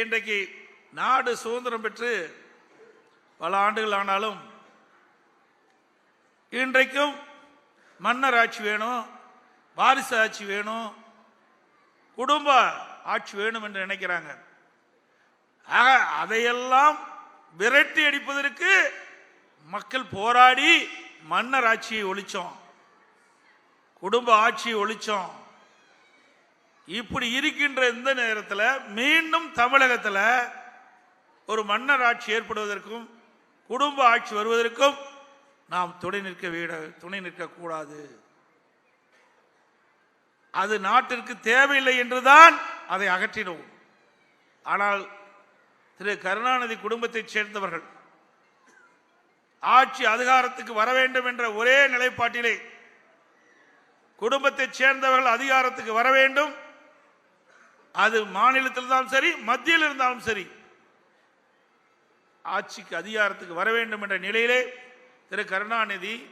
இன்றைக்கு நாடு சுதந்திரம் பெற்று பல ஆண்டுகள் ஆனாலும் இன்றைக்கும் மன்னர் ஆட்சி வேணும் வாரிசு ஆட்சி வேணும் குடும்ப ஆட்சி வேணும் என்று நினைக்கிறாங்க. ஆக அதையெல்லாம் விரட்டி அடிப்பதற்கு மக்கள் போராடி மன்னர் ஆட்சியை ஒழிச்சோம் குடும்ப ஆட்சியை ஒழிச்சோம். இப்படி இருக்கின்ற இந்த நேரத்தில் மீண்டும் தமிழகத்தில் ஒரு மன்னர் ஆட்சி ஏற்படுவதற்கும் குடும்ப ஆட்சி வருவதற்கும் நாம் துணை நிற்க வீட துணை நிற்கக்கூடாது அது நாட்டிற்கு தேவையில்லை என்றுதான் அதை அகற்றினோம். ஆனால் திரு கருணாநிதி குடும்பத்தைச் சேர்ந்தவர்கள் ஆட்சி அதிகாரத்துக்கு வர வேண்டும் என்ற ஒரே நிலைப்பாட்டிலே குடும்பத்தைச் சேர்ந்தவர்கள் அதிகாரத்துக்கு வர வேண்டும். அது மாநிலத்தில் இருந்தாலும் சரி மத்தியில் இருந்தாலும் சரி. ஆட்சிக்கு அதிகாரத்துக்கு வர வேண்டும் என்ற நிலையிலே திரு கருணாநிதி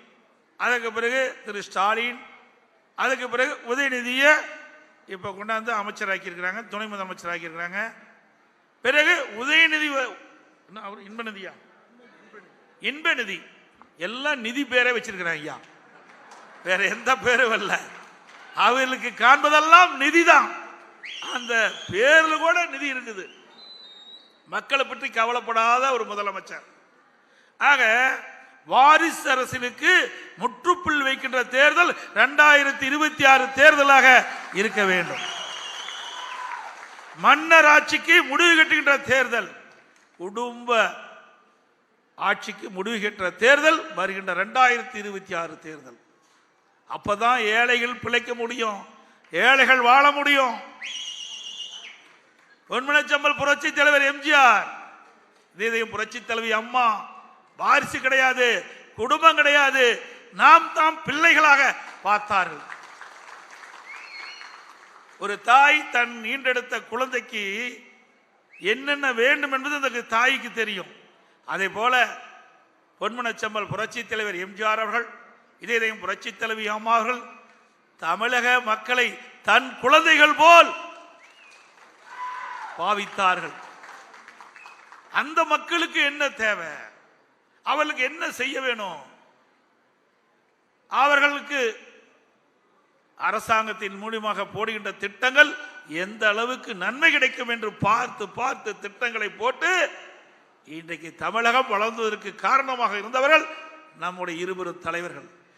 அதுக்கு பிறகு திரு ஸ்டாலின் அதுக்கு பிறகு உதயநிதியை இப்போ கொண்டாந்து அமைச்சராக்கியிருக்கிறாங்க துணை முதலமைச்சராக்கியிருக்கிறாங்க. பிறகு உதயநிதி இன்பநிதியா? இன்பநிதி. எல்லாம் நிதி பேரே வச்சிருக்கிறாங்க ஐயா. வேற எந்த பேரும் இல்லை. அவர்களுக்கு காண்பதெல்லாம் நிதிதான். அந்த பேரில் கூட நிதி இருக்குது. மக்களை பற்றி கவலைப்படாத ஒரு முதலமைச்சர். ஆக வாரிசு அரசினுக்கு முற்றுப்புள் வைக்கின்ற தேர்தல் இரண்டாயிரத்தி இருபத்தி ஆறு தேர்தலாக இருக்க வேண்டும். மன்னர் ஆட்சிக்கு முடிவு கட்டுகின்ற தேர்தல் குடும்ப ஆட்சிக்கு முடிவு கட்டுற தேர்தல் வருகின்ற இரண்டாயிரத்தி இருபத்தி ஆறு தேர்தல். அப்பதான் ஏழைகள் பிழைக்க முடியும். ஏழைகள் வாழ முடியும். பொன்மனச்சம்பல் புரட்சி தலைவர் எம்ஜிஆர். இதயம் புரட்சி தலைவி அம்மா. வாரிசு கிடையாது குடும்பம் கிடையாது. நாம் தாம் பிள்ளைகளாக பார்த்தார்கள். ஒரு தாய் தன் ஈண்டெடுத்த குழந்தைக்கு என்னென்ன வேண்டும் என்பது அந்த தாய்க்கு தெரியும். அதே போல பொன்மனச்சம்பல் புரட்சி தலைவர் எம்ஜிஆர் அவர்கள் இதயம் புரட்சி தலைவி அம்மா அவர்கள் தமிழக மக்களை தன் குழந்தைகள் போல் பாவித்தார்கள். அந்த மக்களுக்கு என்ன தேவை? அவர்களுக்கு என்ன செய்ய வேணும்? அவர்களுக்கு அரசாங்கத்தின் மூலியமாக போடுகின்ற திட்டங்கள் எந்த அளவுக்கு நன்மை கிடைக்கும் என்று பார்த்து பார்த்து திட்டங்களை போட்டு இன்றைக்கு தமிழகம் வளர்ந்ததற்கு காரணமாக இருந்தவர்கள் நம்முடைய இருபெரும் தலைவர்கள்.